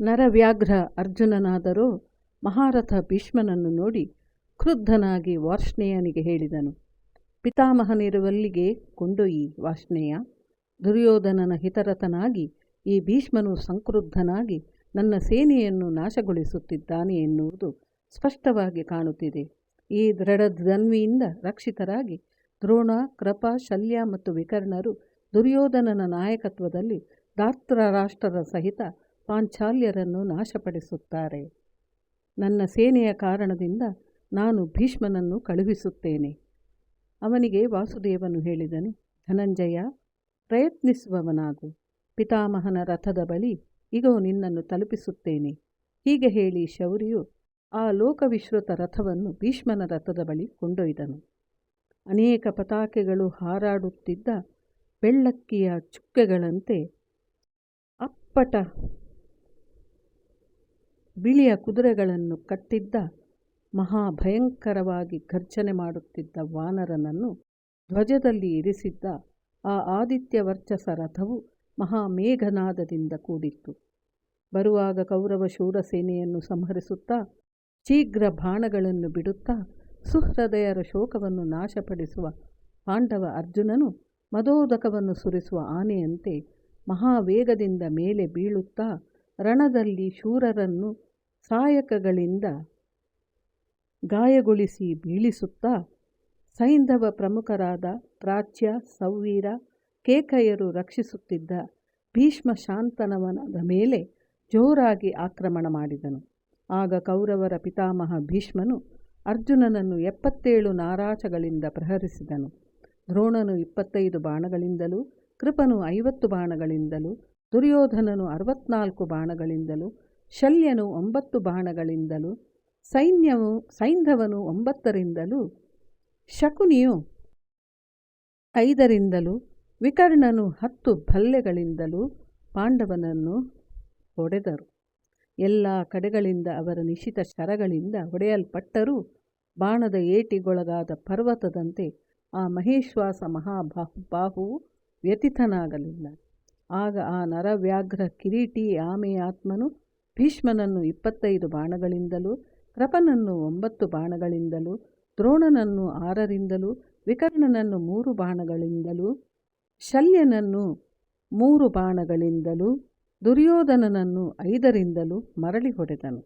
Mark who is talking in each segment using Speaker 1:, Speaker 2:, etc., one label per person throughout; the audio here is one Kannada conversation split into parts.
Speaker 1: ನರವ್ಯಾಘ್ರ ಅರ್ಜುನನಾದರೂ ಮಹಾರಥ ಭೀಷ್ಮನನ್ನು ನೋಡಿ ಕ್ರುದ್ಧನಾಗಿ ವಾರ್ಷ್ಣೇಯನಿಗೆ ಹೇಳಿದನು, ಪಿತಾಮಹನಿರುವಲ್ಲಿಗೆ ಕೊಂಡೊಯ್ಯಿ ವಾರ್ಷ್ಣೇಯ. ದುರ್ಯೋಧನನ ಹಿತರಥನಾಗಿ ಈ ಭೀಷ್ಮನು ಸಂಕ್ರುದ್ಧನಾಗಿ ನನ್ನ ಸೇನೆಯನ್ನು ನಾಶಗೊಳಿಸುತ್ತಿದ್ದಾನೆ ಎನ್ನುವುದು ಸ್ಪಷ್ಟವಾಗಿ ಕಾಣುತ್ತಿದೆ. ಈ ದೃಢಧನ್ವಿಯಿಂದ ರಕ್ಷಿತರಾಗಿ ದ್ರೋಣ, ಕೃಪ, ಶಲ್ಯ ಮತ್ತು ವಿಕರ್ಣರು ದುರ್ಯೋಧನನ ನಾಯಕತ್ವದಲ್ಲಿ ಧಾತೃರಾಷ್ಟ್ರರ ಸಹಿತ ಪಾಂಚಾಲ್ಯರನ್ನು ನಾಶಪಡಿಸುತ್ತಾರೆ. ನನ್ನ ಸೇನೆಯ ಕಾರಣದಿಂದ ನಾನು ಭೀಷ್ಮನನ್ನು ಕಳುಹಿಸುತ್ತೇನೆ. ಅವನಿಗೆ ವಾಸುದೇವನು ಹೇಳಿದನು, ಧನಂಜಯ, ಪ್ರಯತ್ನಿಸುವವನಾಗು. ಪಿತಾಮಹನ ರಥದ ಬಳಿ ಇಗೋ, ನಿನ್ನನ್ನು ತಲುಪಿಸುತ್ತೇನೆ. ಹೀಗೆ ಹೇಳಿ ಶೌರ್ಯು ಆ ಲೋಕವಿಶ್ರುತ ರಥವನ್ನು ಭೀಷ್ಮನ ರಥದ ಬಳಿ ಕೊಂಡೊಯ್ದನು. ಅನೇಕ ಪತಾಕೆಗಳು ಹಾರಾಡುತ್ತಿದ್ದ ಬೆಳ್ಳಕ್ಕಿಯ ಚುಕ್ಕೆಗಳಂತೆ ಅಪ್ಪಟ ಬಿಳಿಯ ಕುದುರೆಗಳನ್ನು ಕಟ್ಟಿದ್ದ ಮಹಾಭಯಂಕರವಾಗಿ ಘರ್ಜನೆ ಮಾಡುತ್ತಿದ್ದ ವಾನರನನ್ನು ಧ್ವಜದಲ್ಲಿ ಇರಿಸಿದ್ದ ಆ ಆದಿತ್ಯ ವರ್ಚಸ ರಥವು ಮಹಾಮೇಘನಾದದಿಂದ ಕೂಡಿತ್ತು. ಬರುವಾಗ ಕೌರವ ಶೂರ ಸೇನೆಯನ್ನು ಸಂಹರಿಸುತ್ತಾ ಶೀಘ್ರ ಬಾಣಗಳನ್ನು ಬಿಡುತ್ತಾ ಸುಹೃದಯರ ಶೋಕವನ್ನು ನಾಶಪಡಿಸುವ ಪಾಂಡವ ಅರ್ಜುನನು ಮದೋದಕವನ್ನು ಸುರಿಸುವ ಆನೆಯಂತೆ ಮಹಾವೇಗದಿಂದ ಮೇಲೆ ಬೀಳುತ್ತಾ ರಣದಲ್ಲಿ ಶೂರರನ್ನು ಸಾಯಕಗಳಿಂದ ಗಾಯಗೊಳಿಸಿ ಬೀಳಿಸುತ್ತಾ ಸೈಂಧವ ಪ್ರಮುಖರಾದ ಪ್ರಾಚ್ಯ, ಸೌವೀರ, ಕೇಕಯರು ರಕ್ಷಿಸುತ್ತಿದ್ದ ಭೀಷ್ಮ ಶಾಂತನವನದ ಮೇಲೆ ಜೋರಾಗಿ ಆಕ್ರಮಣ ಮಾಡಿದನು. ಆಗ ಕೌರವರ ಪಿತಾಮಹ ಭೀಷ್ಮನು ಅರ್ಜುನನನ್ನು ಎಪ್ಪತ್ತೇಳು ನಾರಾಚಗಳಿಂದ ಪ್ರಹರಿಸಿದನು. ದ್ರೋಣನು ಇಪ್ಪತ್ತೈದು ಬಾಣಗಳಿಂದಲೂ, ಕೃಪನು ಐವತ್ತು ಬಾಣಗಳಿಂದಲೂ, ದುರ್ಯೋಧನನು ಅರವತ್ನಾಲ್ಕು ಬಾಣಗಳಿಂದಲೂ ಶಲ್ಯನು ಒಂಬತ್ತು ಬಾಣಗಳಿಂದಲೂ, ಸೈನ್ಯವು, ಸೈಂಧವನು ಒಂಬತ್ತರಿಂದಲೂ, ಶಕುನಿಯು ಐದರಿಂದಲೂ, ವಿಕರ್ಣನು ಹತ್ತು ಭಲ್ಲೆಗಳಿಂದಲೂ ಪಾಂಡವನನ್ನು ಹೊಡೆದರು. ಎಲ್ಲ ಕಡೆಗಳಿಂದ ಅವರ ನಿಶಿತ ಶರಗಳಿಂದ ಹೊಡೆಯಲ್ಪಟ್ಟರೂ ಬಾಣದ ಏಟಿಗೊಳಗಾದ ಪರ್ವತದಂತೆ ಆ ಮಹೇಶ್ವಾಸ ಮಹಾಬಾಹು, ಬಾಹುವು ವ್ಯತಿತನಾಗಲಿಲ್ಲ. ಆಗ ಆ ನರವ್ಯಾಘ್ರ ಕಿರೀಟಿ ಆಮೆಯಾತ್ಮನು ಭೀಷ್ಮನನ್ನು ಇಪ್ಪತ್ತೈದು ಬಾಣಗಳಿಂದಲೂ, ಕೃಪನನ್ನು ಒಂಬತ್ತು ಬಾಣಗಳಿಂದಲೂ, ದ್ರೋಣನನ್ನು ಆರರಿಂದಲೂ, ವಿಕರ್ಣನನ್ನು ಮೂರು ಬಾಣಗಳಿಂದಲೂ, ಶಲ್ಯನನ್ನು ಮೂರು ಬಾಣಗಳಿಂದಲೂ, ದುರ್ಯೋಧನನನ್ನು ಐದರಿಂದಲೂ ಮರಳಿ ಹೊಡೆದನು.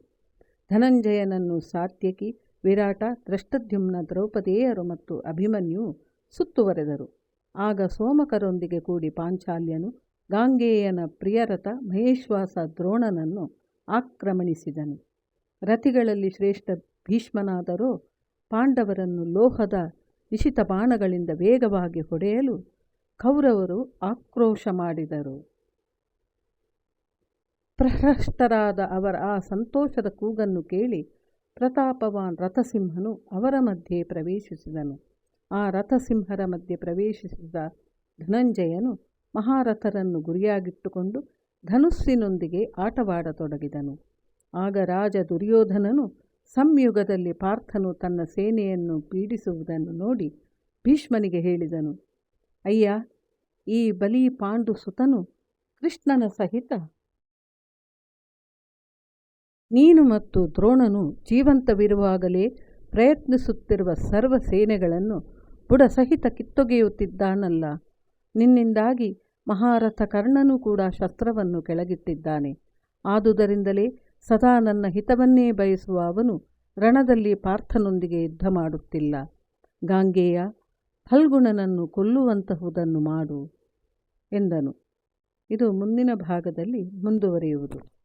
Speaker 1: ಧನಂಜಯನನ್ನು ಸಾತ್ಯಕಿ, ವಿರಾಟ ದೃಷ್ಟದ್ಯುಮ್ನ ದ್ರೌಪದೇಯರು ಮತ್ತು ಅಭಿಮನ್ಯು ಸುತ್ತುವರೆದರು. ಆಗ ಸೋಮಕರೊಂದಿಗೆ ಕೂಡಿ ಪಾಂಚಾಲ್ಯನು ಗಾಂಗೇಯನ ಪ್ರಿಯರಥ ಮಹೇಶ್ವಾಸ ದ್ರೋಣನನ್ನು ಆಕ್ರಮಣಿಸಿದನು. ರಥಿಗಳಲ್ಲಿ ಶ್ರೇಷ್ಠ ಭೀಷ್ಮನಾದರೂ ಪಾಂಡವರನ್ನು ಲೋಹದ ನಿಶಿತ ಬಾಣಗಳಿಂದ ವೇಗವಾಗಿ ಹೊಡೆಯಲು ಕೌರವರು ಆಕ್ರೋಶ ಮಾಡಿದರು. ಪ್ರಹೃಷ್ಟರಾದ ಅವರ ಆ ಸಂತೋಷದ ಕೂಗನ್ನು ಕೇಳಿ ಪ್ರತಾಪವಾನ್ ರಥಸಿಂಹನು ಅವರ ಮಧ್ಯೆ ಪ್ರವೇಶಿಸಿದನು. ಆ ರಥಸಿಂಹರ ಮಧ್ಯೆ ಪ್ರವೇಶಿಸಿದ ಧನಂಜಯನು ಮಹಾರಥರನ್ನು ಗುರಿಯಾಗಿಟ್ಟುಕೊಂಡು ಧನುಸ್ಸಿನೊಂದಿಗೆ ಆಟವಾಡತೊಡಗಿದನು. ಆಗ ರಾಜ ದುರ್ಯೋಧನನು ಸಂಯುಗದಲ್ಲಿ ಪಾರ್ಥನು ತನ್ನ ಸೇನೆಯನ್ನು ಪೀಡಿಸುವುದನ್ನು ನೋಡಿ ಭೀಷ್ಮನಿಗೆ ಹೇಳಿದನು, ಅಯ್ಯ, ಈ ಬಲಿ ಪಾಂಡು ಸುತನು ಕೃಷ್ಣನ ಸಹಿತ. ನೀನು ಮತ್ತು ದ್ರೋಣನು ಜೀವಂತವಿರುವಾಗಲೇ ಪ್ರಯತ್ನಿಸುತ್ತಿರುವ ಸರ್ವ ಸೇನೆಗಳನ್ನು ಬುಡ ಸಹಿತ ಕಿತ್ತೊಗೆಯುತ್ತಿದ್ದಾನಲ್ಲ. ನಿನ್ನಿಂದಾಗಿ ಮಹಾರಥ ಕರ್ಣನೂ ಕೂಡ ಶಸ್ತ್ರವನ್ನು ಕೆಳಗಿಟ್ಟಿದ್ದಾನೆ. ಆದುದರಿಂದಲೇ ಸದಾ ನನ್ನ ಹಿತವನ್ನೇ ಬಯಸುವ ಅವನು ರಣದಲ್ಲಿ ಪಾರ್ಥನೊಂದಿಗೆ ಯುದ್ಧ ಮಾಡುತ್ತಿಲ್ಲ. ಗಾಂಗೆಯ ಫಲ್ಗುಣನನ್ನು ಕೊಲ್ಲುವಂತಹುದನ್ನು ಮಾಡು ಎಂದನು. ಇದು ಮುಂದಿನ ಭಾಗದಲ್ಲಿ ಮುಂದುವರಿಯುವುದು.